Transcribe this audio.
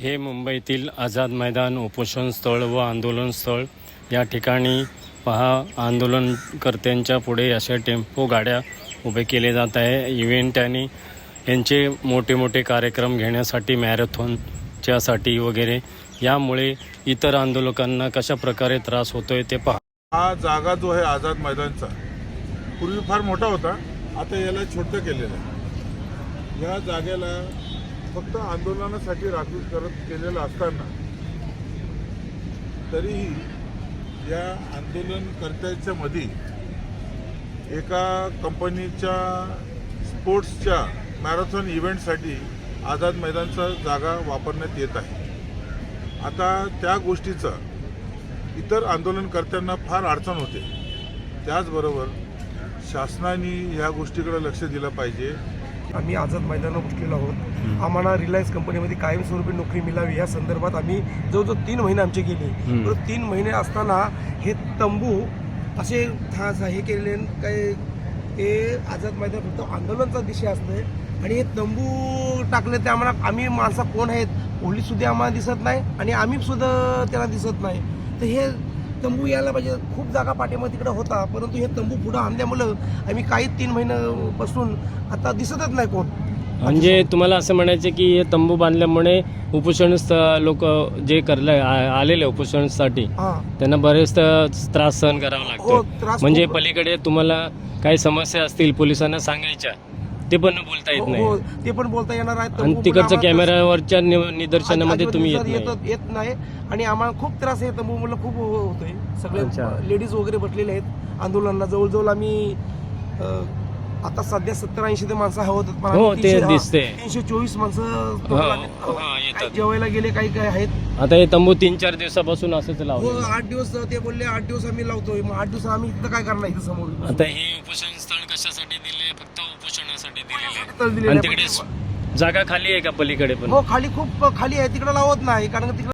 हे मुंबईतील आझाद मैदान उपोषण स्थळ व आंदोलन स्थळ. या ठिकाणी पहा आंदोलनकर्त्यांच्या पुढे अशा टेम्पो गाड्या उभे केले जात आहे. इव्हेंट आणि यांचे मोठे मोठे कार्यक्रम घेण्यासाठी मॅरेथॉनच्यासाठी वगैरे. यामुळे इतर आंदोलकांना कशा प्रकारे त्रास होतोय ते पहा. हा जागा जो आहे आझाद मैदानचा पूर्वी फार मोठा होता आता याला छोटं केलेलं आहे. या जागेला फक्त आंदोलनासाठी राखीव करत केलेलं असताना तरीही या आंदोलनकर्त्याच्या मध्ये एका कंपनीच्या स्पोर्ट्सच्या मॅरेथॉन इव्हेंटसाठी आझाद मैदानचा जागा वापरण्यात येत आहे. आता त्या गोष्टीचा इतर आंदोलनकर्त्यांना फार अडचण होते. त्याचबरोबर शासनाने ह्या गोष्टीकडे लक्ष दिलं पाहिजे. आम्ही आझाद मैदानावर बसलेलो आहोत. आम्हाला रिलायन्स कंपनीमध्ये कायमस्वरूपी नोकरी मिळावी. या संदर्भात आम्ही जवळजवळ तीन महिने आमचे गेले. तर तीन महिने असताना हे तंबू असे हे केलेले न काय हे आझाद मैदान फक्त आंदोलनचा दिशा असतंय. आणि हे तंबू टाकले ते आम्हाला आम्ही माणसं कोण आहेत पोलीस सुद्धा आम्हाला दिसत नाही आणि आम्ही सुद्धा त्याला दिसत नाही. तर हे तंबू यायला पाहिजे. खूप जागा पाठीमध्ये तिकडे होता परंतु हे तंबू पुढं आणल्यामुळं आम्ही काही तीन महिन्यापासून आता दिसतच नाही कोण. म्हणजे तुम्हाला असं म्हणायचं की हे तंबू बांधल्यामुळे उपोषण लोक जे करले आलेले उपोषणासाठी त्यांना बरेच त्रास सहन करावा हो लागतो. म्हणजे पलीकडे तुम्हाला काही समस्या असतील पोलिसांना सांगायच्या. ते पण बोलता येत हो, नाही. हो, ते पण बोलता येणार आहे आणि तिकडच्या कॅमेऱ्यावरच्या नि- निदर्शनामध्ये तुम्ही येत नाही येत येत नाही. आणि आम्हाला खूप त्रास आहे तंबू मुलं खूप होतोय. अच्छा. सगळे लेडीज वगैरे बसलेले आहेत. आंदोलनाला जवळजवळ आम्ही अं, आता सध्या सत्तर ऐंशी ते माणसं हवं होतात पण हो, आम्ही ते हा, दिसते. तीनशे चोवीस माणसं हो, total. हो, हा, येतात. काही जेवायला गेले काही काय आहेत. आता हे तंबू तीन चार दिवसापासून असंच हो लावलं आठ दिवस ते बोलले आठ दिवस आम्ही लावतोय. मग आठ दिवस आम्ही इथं काय करणार इथं समोर? आता हे उपोषण स्थळ कशासाठी दिले फक्त उपोषणासाठी दिलेले आणि आहे. तिकडे जागा खाली आहे का पलीकडे पण? हो खाली खूप खाली आहे. तिकडे लावत नाही कारण तिकडे